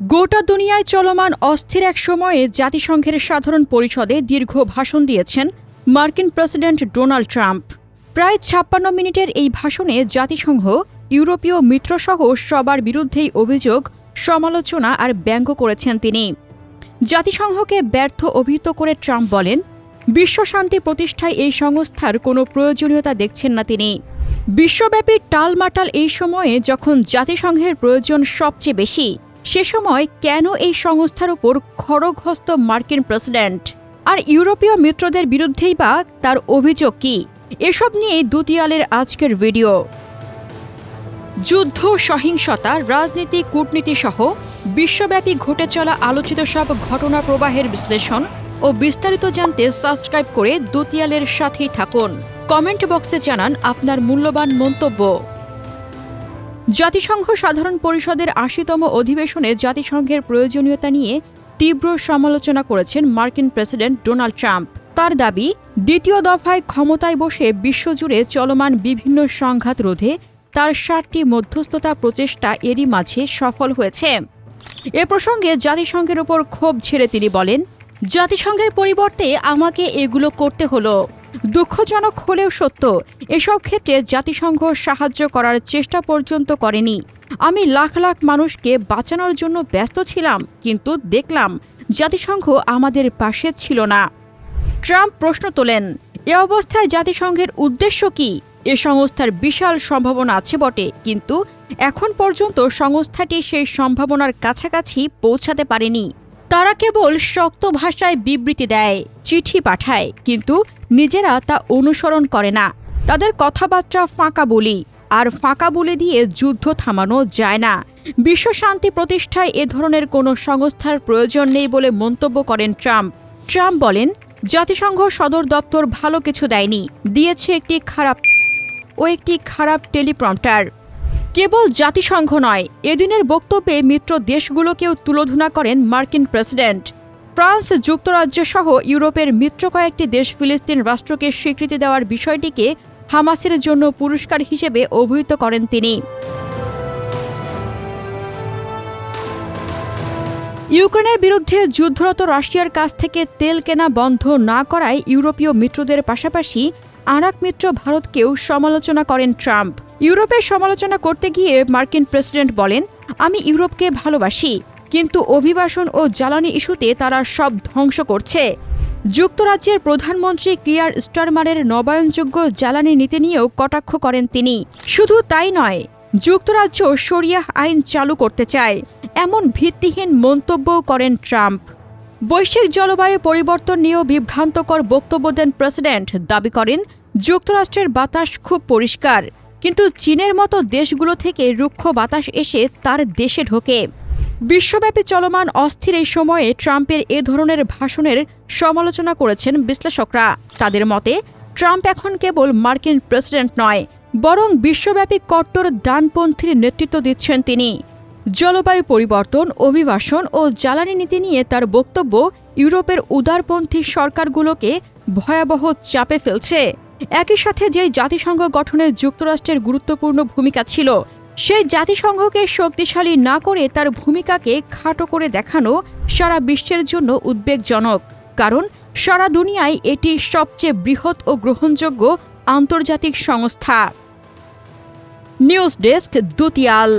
গোটা দুনিয়ায় চলমান অস্থির এক সময়ে জাতিসংঘের সাধারণ পরিষদে দীর্ঘ ভাষণ দিয়েছেন মার্কিন প্রেসিডেন্ট ডোনাল্ড ট্রাম্প। প্রায় ছাপ্পান্ন মিনিটের এই ভাষণে জাতিসংঘ, ইউরোপীয় মিত্রসহ সবার বিরুদ্ধেই অভিযোগ, সমালোচনা আর ব্যঙ্গ করেছেন তিনি। জাতিসংঘকে ব্যর্থ অভিহিত করে ট্রাম্প বলেন বিশ্বশান্তি প্রতিষ্ঠায় এই সংস্থার কোনো প্রয়োজনীয়তা দেখছেন না তিনি। বিশ্বব্যাপী টালমাটাল এই সময়ে যখন জাতিসংঘের প্রয়োজন সবচেয়ে বেশি সে সময় কেন এই সংস্থার উপর খড়গহস্ত মার্কিন প্রেসিডেন্ট? আর ইউরোপীয় মিত্রদের বিরুদ্ধেই বা তার অভিযোগ কি? এসব নিয়ে দুতিয়ালের আজকের ভিডিও। যুদ্ধ, সহিংসতা, রাজনীতি, কূটনীতি সহ বিশ্বব্যাপী ঘটে চলা আলোচিত সব ঘটনা প্রবাহের বিশ্লেষণ ও বিস্তারিত জানতে সাবস্ক্রাইব করে দুতিয়ালের সাথেই থাকুন। কমেন্ট বক্সে জানান আপনার মূল্যবান মন্তব্য। জাতিসংঘ সাধারণ পরিষদের আশিতম অধিবেশনে জাতিসংঘের প্রয়োজনীয়তা নিয়ে তীব্র সমালোচনা করেছেন মার্কিন প্রেসিডেন্ট ডোনাল্ড ট্রাম্প। তার দাবি, দ্বিতীয় দফায় ক্ষমতায় বসে বিশ্বজুড়ে চলমান বিভিন্ন সংঘাত রোধে তার ষাটটি মধ্যস্থতা প্রচেষ্টা এরই মাঝে সফল হয়েছে। এ প্রসঙ্গে জাতিসংঘের ওপর ক্ষোভ ছেড়ে তিনি বলেন, জাতিসংঘের পরিবর্তে আমাকে এগুলো করতে হলো। দুঃখজনক হলেও সত্য, এসব ক্ষেত্রে জাতিসংঘ সাহায্য করার চেষ্টা পর্যন্ত করেনি। আমি লাখ লাখ মানুষকে বাঁচানোর জন্য ব্যস্ত ছিলাম, কিন্তু দেখলাম জাতিসংঘ আমাদের পাশে ছিল না। ট্রাম্প প্রশ্ন তোলেন, এ অবস্থায় জাতিসংঘের উদ্দেশ্য কি? এ সংস্থার বিশাল সম্ভাবনা আছে বটে, কিন্তু এখন পর্যন্ত সংস্থাটি সেই সম্ভাবনার কাছাকাছি পৌঁছাতে পারেনি। তারা কেবল শক্ত ভাষায় বিবৃতি দেয়। চিঠি পাঠায়, কিন্তু নিজেরা তা অনুসরণ করে না। তাদের কথাবার্তা ফাঁকা বলি, আর ফাঁকা বলে দিয়ে যুদ্ধ থামানো যায় না। বিশ্ব শান্তি প্রতিষ্ঠায় এ ধরনের কোনো সংস্থার প্রয়োজন নেই বলে মন্তব্য করেন ট্রাম্প। ট্রাম্প বলেন, জাতিসংঘ সদর দপ্তর ভালো কিছু দেয়নি, দিয়েছে একটি খারাপ ও একটি খারাপ টেলিপ্রম্পটার। কেবল জাতিসংঘ নয়, এদিনের বক্তব্যে মিত্র দেশগুলোকেও তুলোধনা করেন মার্কিন প্রেসিডেন্ট। ফ্রান্স, যুক্তরাজ্য সহ ইউরোপের মিত্র কয়েকটি দেশ ফিলিস্তিন রাষ্ট্রকে স্বীকৃতি দেওয়ার বিষয়টিকে হামাসের জন্য পুরস্কার হিসেবে অভিহিত করেন তিনি। ইউক্রেনের বিরুদ্ধে যুদ্ধরত রাশিয়ার কাছ থেকে তেল কেনা বন্ধ না করায় ইউরোপীয় মিত্রদের পাশাপাশি আরাক মিত্র ভারতকেও সমালোচনা করেন ট্রাম্প। ইউরোপের সমালোচনা করতে গিয়ে মার্কিন প্রেসিডেন্ট বলেন, আমি ইউরোপকে ভালোবাসি। কিন্তু অভিবাসন ও জ্বালানি ইস্যুতে তারা সব ধ্বংস করছে। যুক্তরাজ্যের প্রধানমন্ত্রী ক্রিয়ার স্টারমারের নবায়নযোগ্য জ্বালানি নীতি নিয়েও কটাক্ষ করেন তিনি। শুধু তাই নয়, যুক্তরাজ্য শরিয়াহ আইন চালু করতে চায়, এমন ভিত্তিহীন মন্তব্যও করেন ট্রাম্প। বৈশ্বিক জলবায়ু পরিবর্তন নিয়েও বিভ্রান্তকর বক্তব্য দেন প্রেসিডেন্ট, দাবি করেন, যুক্তরাষ্ট্রের বাতাস খুব পরিষ্কার, কিন্তু চীনের মতো দেশগুলো থেকে রুক্ষ বাতাস এসে তার দেশে ঢোকে। বিশ্বব্যাপী চলমান অস্থির এই সময়ে ট্রাম্পের এ ধরনের ভাষণের সমালোচনা করেছেন বিশ্লেষকরা। তাদের মতে, ট্রাম্প এখন কেবল মার্কিন প্রেসিডেন্ট নয়, বরং বিশ্বব্যাপী কট্টর ডানপন্থীর নেতৃত্ব দিচ্ছেন তিনি। জলবায়ু পরিবর্তন, অভিবাসন ও জ্বালানি নীতি নিয়ে তার বক্তব্য ইউরোপের উদারপন্থী সরকারগুলোকে ভয়াবহ চাপে ফেলছে। একই সাথে যে জাতিসংঘ গঠনে যুক্তরাষ্ট্রের গুরুত্বপূর্ণ ভূমিকা ছিল সেই জাতিসংঘকে শক্তিশালী না করে তার ভূমিকাকে খাটো করে দেখানো সারা বিশ্বের জন্য উদ্বেগজনক, কারণ সারা দুনিয়ায় এটি সবচেয়ে বৃহৎ ও গ্রহণযোগ্য আন্তর্জাতিক সংস্থা। News desk দুতিয়াল।